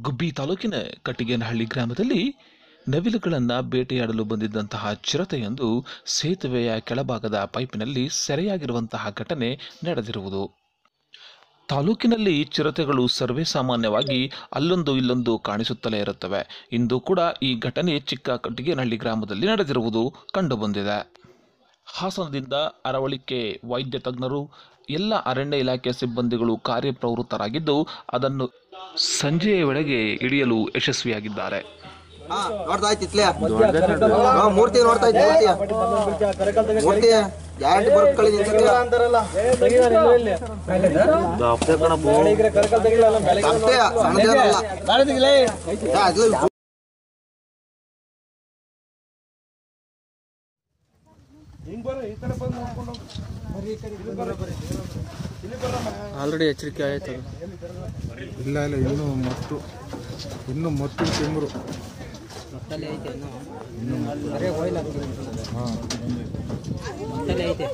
ಗುಬ್ಬಿ ತಾಲೂಕಿನ ಕಟ್ಟಿಗೇನಹಳ್ಳಿ ಗ್ರಾಮದಲ್ಲಿ ನವಿಲುಗಳನ್ನು ಬೇಟೆಯಾಡಲು ಬಂದಿದ್ದಂತಹ ಚಿರತೆಯೊಂದು ಸೇತುವೆಯ ಕೆಳಭಾಗದ ಪೈಪಿನಲ್ಲಿ ಸೆರೆಯಾಗಿರುವಂತಹ ಘಟನೆ ನಡೆದಿರುವುದು. ತಾಲೂಕಿನಲ್ಲಿ ಚಿರತೆಗಳು ಸರ್ವೇ ಸಾಮಾನ್ಯವಾಗಿ ಅಲ್ಲೊಂದು ಇಲ್ಲೊಂದು ಕಾಣಿಸುತ್ತಲೇ ಇರುತ್ತವೆ. ಇಂದು ಕೂಡ ಈ ಘಟನೆ ಚಿಕ್ಕ ಕಟ್ಟಿಗೇನಹಳ್ಳಿ ಗ್ರಾಮದಲ್ಲಿ ನಡೆದಿರುವುದು ಕಂಡುಬಂದಿದೆ. ಹಾಸನದಿಂದ ಅರವಳಿಕೆ ವೈದ್ಯ ತಜ್ಞರು, ಎಲ್ಲ ಅರಣ್ಯ ಇಲಾಖೆ ಸಿಬ್ಬಂದಿಗಳು ಕಾರ್ಯಪ್ರವೃತ್ತರಾಗಿದ್ದು, ಅದನ್ನು ಸಂಜೆಯ ವೇಳೆಗೆ ಹಿಡಿಯಲು ಯಶಸ್ವಿಯಾಗಿದ್ದಾರೆ. ಹಾ ನೋಡ್ತಾ ಮೂರ್ತಿ ನೋಡ್ತಾ ಇತ್ತು ಮೂರ್ತಿ. ಮೂರ್ತಿ ಗ್ಯಾರಂಟಿ ಬರ್ಕ್ ಕಳಿ ನಿಂತಿಲ್ಲ ಆಲ್ರೆಡಿ ಎಚ್ಚರಿಕೆ ಆಯ್ತು ಇಲ್ಲ ಇಲ್ಲ ಇನ್ನೂ ಮತ್ತು ಇನ್ನು ಮತ್ತು ತಿಂಗಳು ಐತೆ?